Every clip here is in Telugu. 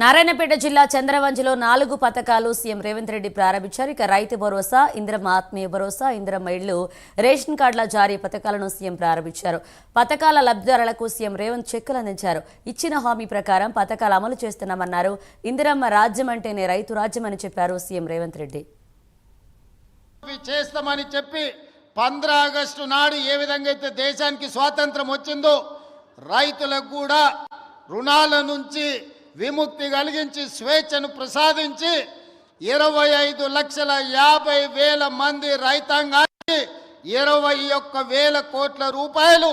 నారాయణపేట జిల్లా చంద్రవంజిలో నాలుగు పథకాలు సీఎం రేవంత్ రెడ్డి ప్రారంభించారు. ఇక రైతు భరోసా ఇంద్రమ్మ ఆత్మీయ భరోసా ఇంద్రమ్మ ఇళ్ళు రేషన్ కార్డుల జారీ పథకాలను సీఎం ప్రారంభించారు. పథకాల లబ్ధిదారులకు సీఎం రేవంత్ చెక్కులు అందించారు. ఇచ్చిన హామీ ప్రకారం పథకాలు అమలు చేస్తున్నామన్నారు. ఇందిరమ్మ రాజ్యం అంటేనే రైతు రాజ్యం అని చెప్పారు సీఎం రేవంత్ రెడ్డి. చేస్తామని చెప్పి పంద్ర ఆగస్టు నాడు ఏ విధంగా అయితే దేశానికి స్వాతంత్రం వచ్చిందో రైతులకు కూడా రుణాల నుంచి విముక్తి కలిగించి స్వేచ్ఛను ప్రసాదించి ఇరవై ఐదు లక్షల యాభై వేల మంది రైతాంగానికి ఇరవై ఒక్క వేల కోట్ల రూపాయలు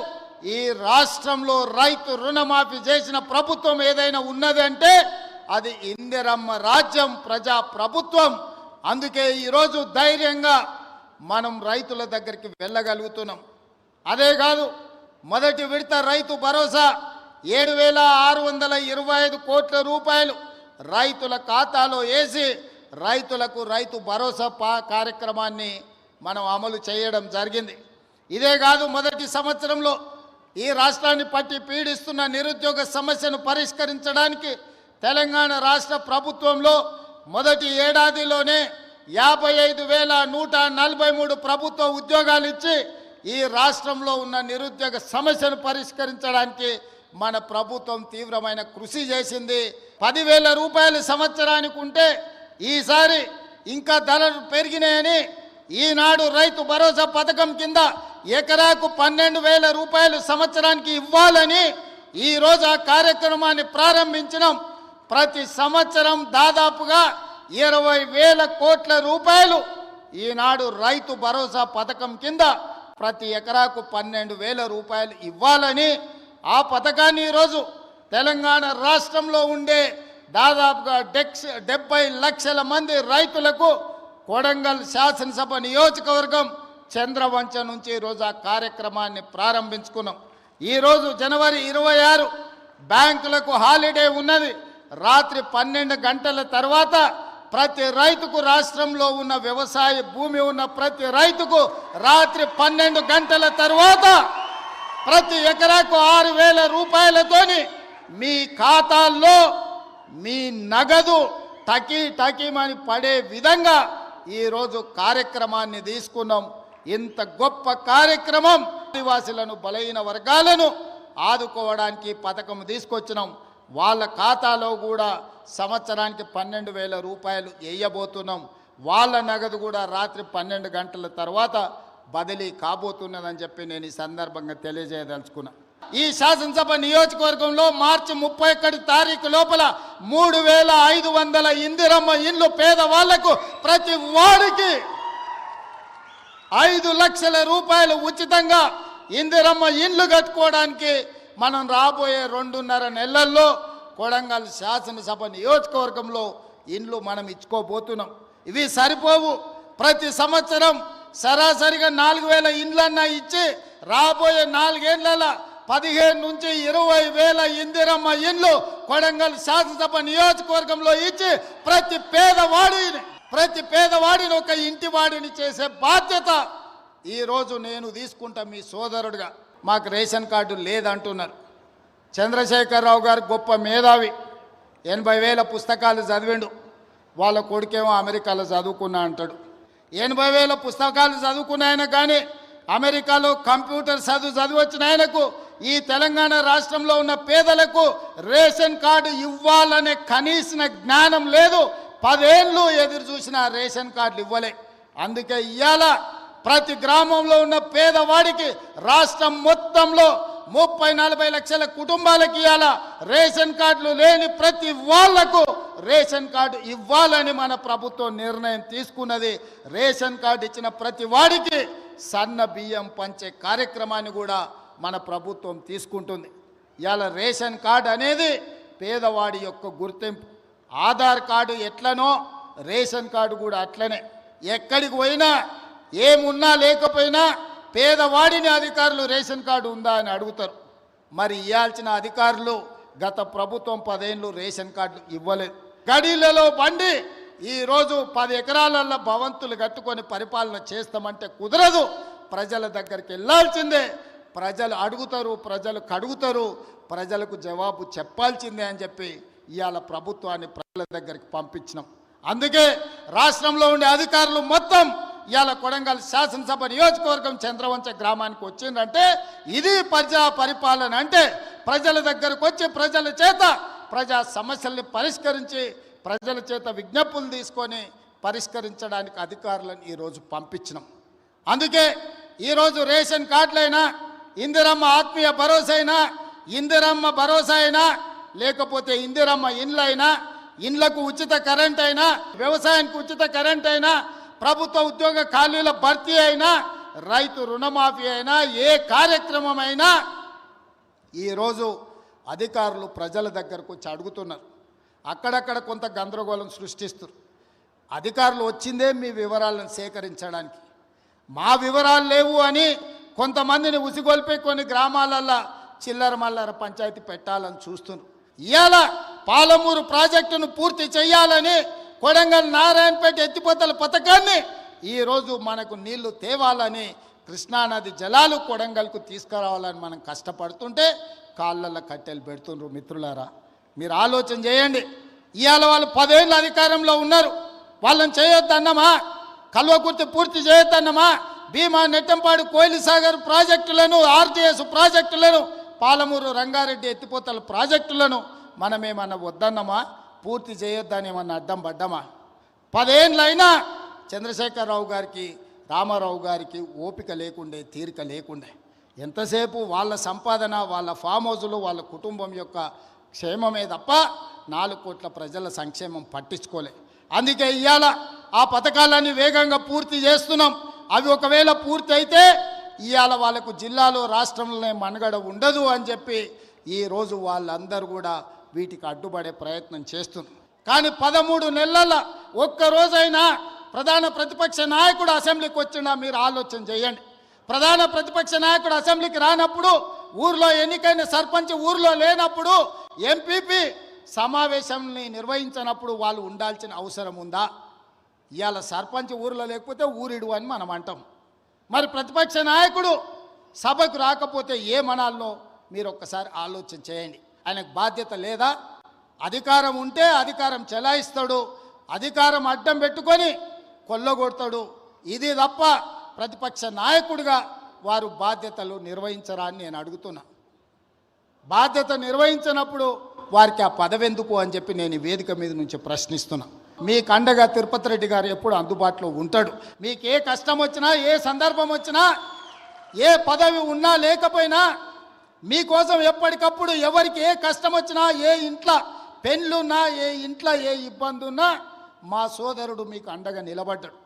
ఈ రాష్ట్రంలో రైతు రుణమాఫీ చేసిన ప్రభుత్వం ఏదైనా ఉన్నదంటే అది ఇందిరమ్మ రాజ్యం ప్రజా ప్రభుత్వం. అందుకే ఈరోజు ధైర్యంగా మనం రైతుల దగ్గరికి వెళ్ళగలుగుతున్నాం. అదే కాదు మొదటి విడత రైతు భరోసా ఏడు వేల ఆరు వందల ఇరవై ఐదు కోట్ల రూపాయలు రైతుల ఖాతాలో వేసి రైతులకు రైతు భరోసా పా కార్యక్రమాన్ని మనం అమలు చేయడం జరిగింది. ఇదే కాదు మొదటి సంవత్సరంలో ఈ రాష్ట్రాన్ని పట్టి పీడిస్తున్న నిరుద్యోగ సమస్యను పరిష్కరించడానికి తెలంగాణ రాష్ట్ర ప్రభుత్వంలో మొదటి ఏడాదిలోనే యాభై ఐదు వేల నూట నలభై మూడు ప్రభుత్వ ఉద్యోగాలు ఇచ్చి ఈ రాష్ట్రంలో ఉన్న నిరుద్యోగ సమస్యను పరిష్కరించడానికి మన ప్రభుత్వం తీవ్రమైన కృషి చేసింది. పదివేల రూపాయలు సంవత్సరానికి ఉంటే ఈసారి ఇంకా ధరలు పెరిగినాయని ఈనాడు రైతు భరోసా పథకం కింద ఎకరాకు పన్నెండు వేల రూపాయలు సంవత్సరానికి ఇవ్వాలని ఈరోజు ఆ కార్యక్రమాన్ని ప్రారంభించినాం. ప్రతి సంవత్సరం దాదాపుగా ఇరవై వేల కోట్ల రూపాయలు ఈనాడు రైతు భరోసా పథకం కింద ప్రతి ఎకరాకు పన్నెండు వేల రూపాయలు ఇవ్వాలని ఆ పథకాన్ని ఈరోజు తెలంగాణ రాష్ట్రంలో ఉండే దాదాపుగా డెక్స్ డెబ్బై లక్షల మంది రైతులకు కొడంగల్ శాసనసభ నియోజకవర్గం చంద్రవంచ నుంచి ఈరోజు ఆ కార్యక్రమాన్ని ప్రారంభించుకున్నాం. ఈరోజు జనవరి ఇరవై ఆరు బ్యాంకులకు హాలిడే ఉన్నది. రాత్రి పన్నెండు గంటల తర్వాత ప్రతి రైతుకు రాష్ట్రంలో ఉన్న వ్యవసాయ భూమి ఉన్న ప్రతి రైతుకు రాత్రి పన్నెండు గంటల తర్వాత ప్రతి ఎకరాకు ఆరు వేల రూపాయలతోని మీ ఖాతాల్లో మీ నగదు టకీ టకీమని పడే విధంగా ఈరోజు కార్యక్రమాన్ని తీసుకున్నాం. ఇంత గొప్ప కార్యక్రమం ఆదివాసులను బలహీన వర్గాలను ఆదుకోవడానికి పథకం తీసుకొచ్చినాం. వాళ్ళ ఖాతాలో కూడా సంవత్సరానికి పన్నెండు వేల రూపాయలు వేయబోతున్నాం. వాళ్ళ నగదు కూడా రాత్రి పన్నెండు గంటల తర్వాత బదిలీ కాబోతున్నదని చెప్పి నేను ఈ సందర్భంగా తెలియజేయదలుచుకున్నా. ఈ శాసనసభ నియోజకవర్గంలో మార్చి ముప్పై ఒకటి తారీఖు లోపల మూడు వేల ఐదు వందల ఇందిరమ్మ ఇండ్లు పేదవాళ్ళకు ప్రతి వాడికి ఐదు లక్షల రూపాయలు ఉచితంగా ఇందిరమ్మ ఇండ్లు కట్టుకోవడానికి మనం రాబోయే రెండున్నర నెలల్లో కొడంగల్ శాసనసభ నియోజకవర్గంలో ఇండ్లు మనం ఇచ్చుకోబోతున్నాం. ఇవి సరిపోవు. ప్రతి సంవత్సరం సరాసరిగా నాలుగు వేల ఇండ్లన్నా ఇచ్చి రాబోయే నాలుగేళ్ళ పదిహేను నుంచి ఇరవై వేల ఇందిరమ్మ ఇండ్లు కొడంగల్ శాసనసభ నియోజకవర్గంలో ఇచ్చి ప్రతి పేదవాడిని ప్రతి పేదవాడిని ఒక ఇంటి వాడిని చేసే బాధ్యత ఈరోజు నేను తీసుకుంటా మీ సోదరుడిగా. మాకు రేషన్ కార్డు లేదంటున్నారు. చంద్రశేఖరరావు గారు గొప్ప మేధావి. ఎనభై వేల పుస్తకాలు చదివిండు. వాళ్ళ కొడుకేమో అమెరికాలో చదువుకున్నా అంటాడు. ఎనభై వేల పుస్తకాలు చదువుకున్న ఆయన కానీ అమెరికాలో కంప్యూటర్ చదువు చదివచ్చిన ఆయనకు ఈ తెలంగాణ రాష్ట్రంలో ఉన్న పేదలకు రేషన్ కార్డు ఇవ్వాలనే కనీసిన జ్ఞానం లేదు. పదేళ్ళు ఎదురు చూసిన రేషన్ కార్డులు ఇవ్వలే. అందుకే ఇవాళ ప్రతి గ్రామంలో ఉన్న పేదవాడికి రాష్ట్రం మొత్తంలో ముప్పై నలభై లక్షల కుటుంబాలకి ఇవాళ రేషన్ కార్డులు లేని ప్రతి వాళ్ళకు రేషన్ కార్డు ఇవ్వాలని మన ప్రభుత్వం నిర్ణయం తీసుకున్నది. రేషన్ కార్డు ఇచ్చిన ప్రతి వాడికి సన్న బియ్యం పంచే కార్యక్రమాన్ని కూడా మన ప్రభుత్వం తీసుకుంటుంది. ఇవాళ రేషన్ కార్డు అనేది పేదవాడి యొక్క గుర్తింపు. ఆధార్ కార్డు ఎట్లనో రేషన్ కార్డు కూడా అట్లనే. ఎక్కడికి పోయినా ఏమున్నా లేకపోయినా పేదవాడిని అధికారులు రేషన్ కార్డు ఉందా అని అడుగుతారు. మరి ఇవ్వాల్సిన అధికారులు గత ప్రభుత్వం పదేళ్ళు రేషన్ కార్డులు ఇవ్వలేదు. గడీలలో బండి ఈరోజు పది ఎకరాలలో భవంతులు కట్టుకొని పరిపాలన చేస్తామంటే కుదరదు. ప్రజల దగ్గరికి వెళ్ళాల్సిందే. ప్రజలు అడుగుతారు ప్రజలు కడుగుతారు ప్రజలకు జవాబు చెప్పాల్సిందే అని చెప్పి ఇవాళ ప్రభుత్వాన్ని ప్రజల దగ్గరికి పంపించినాం. అందుకే రాష్ట్రంలో ఉండే అధికారులు మొత్తం ఇవాళ కొడంగల్ శాసనసభ నియోజకవర్గం చంద్రవంచ గ్రామానికి వచ్చిందంటే ఇది ప్రజా పరిపాలన అంటే ప్రజల దగ్గరకు వచ్చి ప్రజల చేత ప్రజా సమస్యల్ని పరిష్కరించి ప్రజల చేత విజ్ఞప్తులు తీసుకొని పరిష్కరించడానికి అధికారులను ఈరోజు పంపించినాం. అందుకే ఈరోజు రేషన్ కార్డులైనా ఇందిరమ్మ ఆత్మీయ భరోసా అయినా ఇందిరమ్మ భరోసా అయినా లేకపోతే ఇందిరమ్మ ఇండ్లైనా ఇండ్లకు ఉచిత కరెంట్ అయినా వ్యవసాయానికి ఉచిత కరెంట్ అయినా ప్రభుత్వ ఉద్యోగ ఖాళీల భర్తీ అయినా రైతు రుణమాఫీ అయినా ఏ కార్యక్రమం అయినా ఈరోజు అధికారులు ప్రజల దగ్గరకు వచ్చి అడుగుతున్నారు. అక్కడక్కడ కొంత గందరగోళం సృష్టిస్తారు అధికారులు వచ్చిందే మీ వివరాలను సేకరించడానికి. మా వివరాలు లేవు అని కొంతమందిని ఉసిగొల్పి కొన్ని గ్రామాలల్లో చిల్లర మల్లర పంచాయతీ పెట్టాలని చూస్తున్నారు. ఇవాళ పాలమూరు ప్రాజెక్టును పూర్తి చేయాలని కొడంగల్ నారాయణపేట ఎత్తిపోతల పథకాన్ని ఈరోజు మనకు నీళ్ళు తేవాలని కృష్ణానది జలాలు కొడంగల్కు తీసుకురావాలని మనం కష్టపడుతుంటే కాళ్ళల్లో కట్టెలు పెడుతుండ్రు మిత్రులారా. మీరు ఆలోచన చేయండి. ఇవాళ వాళ్ళు పదేళ్ళు అధికారంలో ఉన్నారు. వాళ్ళని చేయొద్దన్నమా? కల్వకుర్తి పూర్తి చేయొద్దన్నమా? భీమా నెట్టంపాడు కోయిలి సాగర్ ప్రాజెక్టులను ఆర్టీఎస్ ప్రాజెక్టులను పాలమూరు రంగారెడ్డి ఎత్తిపోతల ప్రాజెక్టులను మనమేమన్నా వద్దన్నమా? పూర్తి చేయొద్దని ఏమన్నా అడ్డం పడ్డమా? పదేళ్ళైనా చంద్రశేఖరరావు గారికి రామారావు గారికి ఓపిక లేకుండే తీరిక లేకుండే. ఎంతసేపు వాళ్ళ సంపాదన వాళ్ళ ఫామ్ హౌజులు వాళ్ళ కుటుంబం యొక్క క్షేమమే తప్ప నాలుగు కోట్ల ప్రజల సంక్షేమం పట్టించుకోలే. అందుకే ఇవాళ ఆ పథకాలన్నీ వేగంగా పూర్తి చేస్తున్నాం. అవి ఒకవేళ పూర్తి అయితే ఇవాళ వాళ్ళకు జిల్లాలో రాష్ట్రంలోనే మనుగడ ఉండదు అని చెప్పి ఈరోజు వాళ్ళందరూ కూడా వీటికి అడ్డుపడే ప్రయత్నం చేస్తున్నారు. కానీ పదమూడు నెలల ఒక్క రోజైనా ప్రధాన ప్రతిపక్ష నాయకుడు అసెంబ్లీకి వచ్చినా మీరు ఆలోచన చేయండి. ప్రధాన ప్రతిపక్ష నాయకుడు అసెంబ్లీకి రానప్పుడు ఊర్లో ఎన్నికైన సర్పంచ్ ఊర్లో లేనప్పుడు ఎంపీపీ సమావేశంని నిర్వహించినప్పుడు వాళ్ళు ఉండాల్సిన అవసరం ఉందా? ఇవాళ సర్పంచ్ ఊరిలో లేకపోతే ఊరిడు అని మనం అంటాం. మరి ప్రతిపక్ష నాయకుడు సభకు రాకపోతే ఏమనాలనో మీరు ఒక్కసారి ఆలోచన చేయండి. ఆయనకు బాధ్యత లేదా? అధికారం ఉంటే అధికారం చెలాయిస్తాడు. అధికారం అడ్డం పెట్టుకొని కొల్లగొడతాడు. ఇది తప్ప ప్రతిపక్ష నాయకుడిగా వారు బాధ్యతలు నిర్వహించరా అని నేను అడుగుతున్నా. బాధ్యత నిర్వహించినప్పుడు వారికి ఆ పదవి ఎందుకు అని చెప్పి నేను ఈ వేదిక మీద నుంచి ప్రశ్నిస్తున్నా. మీకు అండగా తిరుపతి రెడ్డి గారు ఎప్పుడు అందుబాటులో ఉంటాడు. మీకు ఏ కష్టం వచ్చినా ఏ సందర్భం వచ్చినా ఏ పదవి ఉన్నా లేకపోయినా మీకోసం ఎప్పటికప్పుడు ఎవరికి ఏ కష్టం వచ్చినా ఏ ఇంట్లో పెళ్ళున్నా ఏ ఇంట్లో ఏ ఇబ్బంది ఉన్నా మా సోదరుడు మీకు అండగా నిలబడ్డాడు.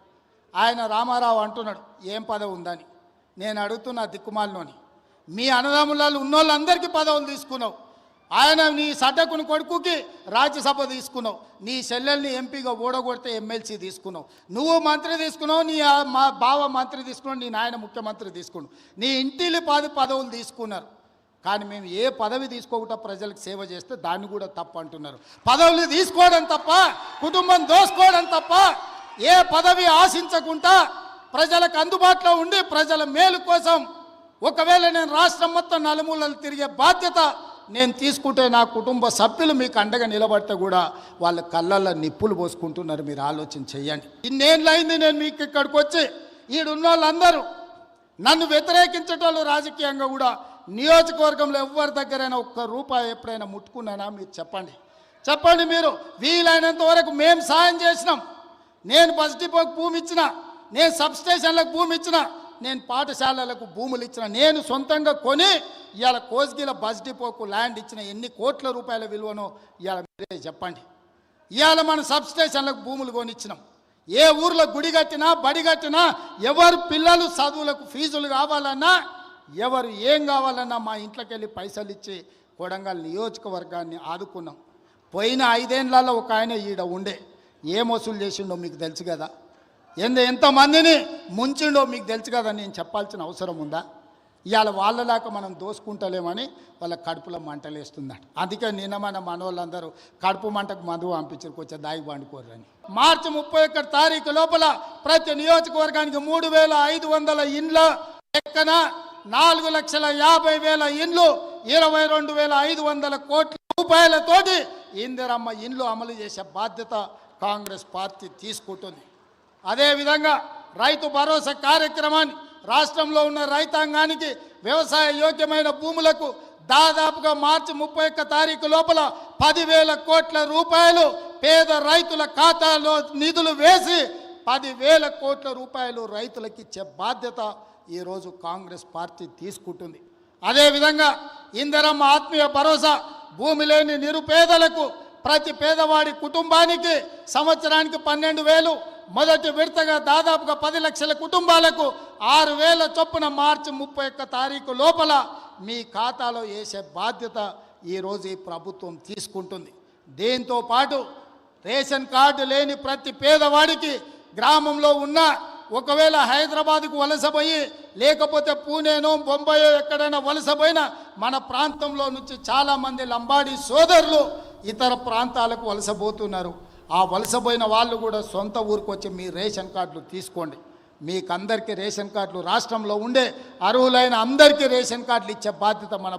ఆయన రామారావు అంటున్నాడు ఏం పదవి ఉందని? నేను అడుగుతున్నా దిక్కుమాలలోని మీ అన్నదమ్ములాలు ఉన్నోళ్ళందరికీ పదవులు తీసుకున్నావు. ఆయన నీ సడ్డకుని కొడుకుకి రాజ్యసభ తీసుకున్నావు. నీ చెల్లెల్ని ఎంపీగా ఓడగొడితే ఎమ్మెల్సీ తీసుకున్నావు. నువ్వు మంత్రి తీసుకున్నావు నీ మా బావ మంత్రి తీసుకున్నావు నీ నాయన ముఖ్యమంత్రి తీసుకున్నావు. నీ ఇంటిలో పది పదవులు తీసుకున్నారు. కానీ మేము ఏ పదవి తీసుకోకుండా ప్రజలకు సేవ చేస్తే దాన్ని కూడా తప్పు అంటున్నారు. పదవులు తీసుకోవడం తప్ప కుటుంబం దోసుకోవడం తప్ప ఏ పదవి ఆశించకుండా ప్రజలకు అందుబాటులో ఉండి ప్రజల మేలు కోసం ఒకవేళ నేను రాష్ట్రం మొత్తం నలుమూలలు తిరిగే బాధ్యత నేను తీసుకుంటే నా కుటుంబ సభ్యులు మీకు అండగా నిలబడితే కూడా వాళ్ళ కళ్ళల్లో నిప్పులు పోసుకుంటున్నారు. మీరు ఆలోచన చేయండి. ఇన్నేళ్ళైంది నేను మీకు ఇక్కడికి వచ్చి ఈడున్న వాళ్ళందరూ నన్ను వ్యతిరేకించటోళ్ళు రాజకీయంగా కూడా నియోజకవర్గంలో ఎవరి దగ్గరైనా ఒక్క రూపాయి ఎప్పుడైనా ముట్టుకున్నానా మీరు చెప్పండి. చెప్పండి మీరు వీలైనంత వరకు మేము సాయం చేసినాం. నేను బస్ డిపోకి భూమి ఇచ్చిన నేను సబ్ స్టేషన్లకు భూమి ఇచ్చిన నేను పాఠశాలలకు భూములు ఇచ్చిన నేను సొంతంగా కొని ఇవాళ కోస్గిల బస్ డిపోకు ల్యాండ్ ఇచ్చిన ఎన్ని కోట్ల రూపాయల విలువనో ఇవాళ మీరే చెప్పండి. ఇవాళ మనం సబ్ స్టేషన్లకు భూములు కొనిచ్చినాం. ఏ ఊర్లో గుడి కట్టినా బడి కట్టినా ఎవరు పిల్లలు చదువులకు ఫీజులు కావాలన్నా ఎవరు ఏం కావాలన్నా మా ఇంట్లోకి వెళ్ళి పైసలు ఇచ్చి కొడంగల్ నియోజకవర్గాన్ని ఆదుకున్నాం. పోయిన ఐదేళ్ళలో ఒక ఆయన ఈడ ఉండే. ఏం వసూలు చేసిండో మీకు తెలుసు కదా. ఎంత ఎంతమందిని ముంచిండో మీకు తెలుసు కదా నేను చెప్పాల్సిన అవసరం ఉందా? ఇవాళ వాళ్ళలాగా మనం దోసుకుంటలేమని వాళ్ళ కడుపులో మంటలేస్తుందట. అందుకే నిన్న మన మనోళ్ళందరూ కడుపు మంటకు మందు పంపించారు కొంచెం దాగి పండుకోరని మార్చి ముప్పై ఒక్కటి తారీఖు లోపల ప్రతి నియోజకవర్గానికి మూడు వేల ఐదు వందల ఇండ్ల లెక్కన నాలుగు లక్షల యాభై వేల ఇండ్లు ఇరవై రెండు వేల ఐదు వందల కోట్ల రూపాయలతోటి ఇందిరమ్మ ఇండ్లు అమలు చేసే బాధ్యత కాంగ్రెస్ పార్టీ తీసుకుంటుంది. అదేవిధంగా రైతు భరోసా కార్యక్రమాన్ని రాష్ట్రంలో ఉన్న రైతాంగానికి వ్యవసాయ యోగ్యమైన భూములకు దాదాపుగా మార్చి ముప్పై ఒక్క తారీఖు లోపల పదివేల కోట్ల రూపాయలు పేద రైతుల ఖాతాలో నిధులు వేసి పదివేల కోట్ల రూపాయలు రైతులకు ఇచ్చే బాధ్యత ఈరోజు కాంగ్రెస్ పార్టీ తీసుకుంటుంది. అదేవిధంగా ఇందరమ్మ ఆత్మీయ భరోసా భూమి లేని నిరుపేదలకు ప్రతి పేదవాడి కుటుంబానికి సంవత్సరానికి పన్నెండు వేలు మొదటి విడతగా దాదాపుగా పది లక్షల కుటుంబాలకు ఆరు వేల చొప్పున మార్చి ముప్పై ఒక్క తారీఖు లోపల మీ ఖాతాలో వేసే బాధ్యత ఈరోజు ఈ ప్రభుత్వం తీసుకుంటుంది. దీంతో పాటు రేషన్ కార్డు లేని ప్రతి పేదవాడికి గ్రామంలో ఉన్న ఒకవేళ హైదరాబాద్కు వలసపోయి లేకపోతే పూణేనో బొంబాయో ఎక్కడైనా వలసపోయినా మన ప్రాంతంలో నుంచి చాలామంది లంబాడి సోదరులు ఇతర ప్రాంతాలకు వలసపోతున్నారు. ఆ వలసపోయిన వాళ్ళు కూడా సొంత ఊరికి వచ్చి మీ రేషన్ కార్డులు తీసుకోండి. మీకు అందరికీ రేషన్ కార్డులు రాష్ట్రంలో ఉండే అర్హులైన అందరికీ రేషన్ కార్డులు ఇచ్చే బాధ్యత మన